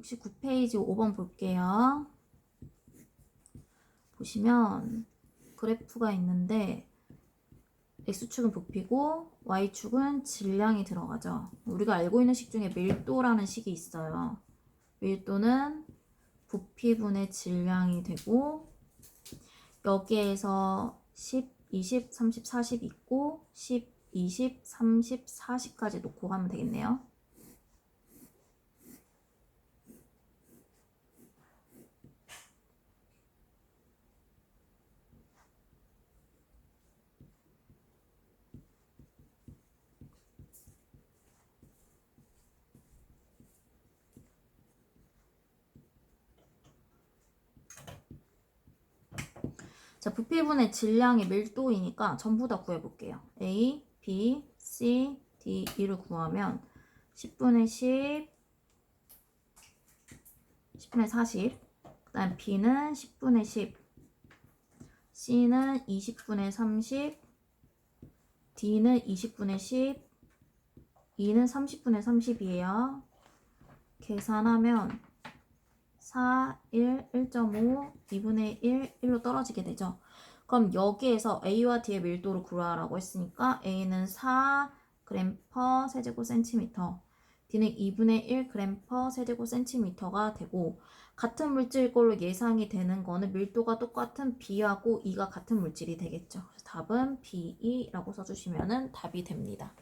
69페이지 5번 볼게요. 보시면 그래프가 있는데 X축은 부피고 Y축은 질량이 들어가죠. 우리가 알고 있는 식 중에 밀도라는 식이 있어요. 밀도는 부피분의 질량이 되고 여기에서 10, 20, 30, 40 있고 10, 20, 30, 40까지 놓고 가면 되겠네요. 자, 부피분의 질량의 밀도이니까 전부 다 구해볼게요. A, B, C, D, E를 구하면 10분의 10, 10분의 40, 그 다음 B는 10분의 10, C는 20분의 30, D는 20분의 10, E는 30분의 30이에요. 계산하면 4, 1, 1.5, 2분의 1, 1로 떨어지게 되죠. 그럼 여기에서 A와 D의 밀도를 구하라고 했으니까 A는 4g per 세제곱 센티미터, D는 2분의 1g per 세제곱 센티미터가 되고 같은 물질일 걸로 예상이 되는 거는 밀도가 똑같은 B하고 E가 같은 물질이 되겠죠. 답은 B, E라고 써주시면 답이 됩니다.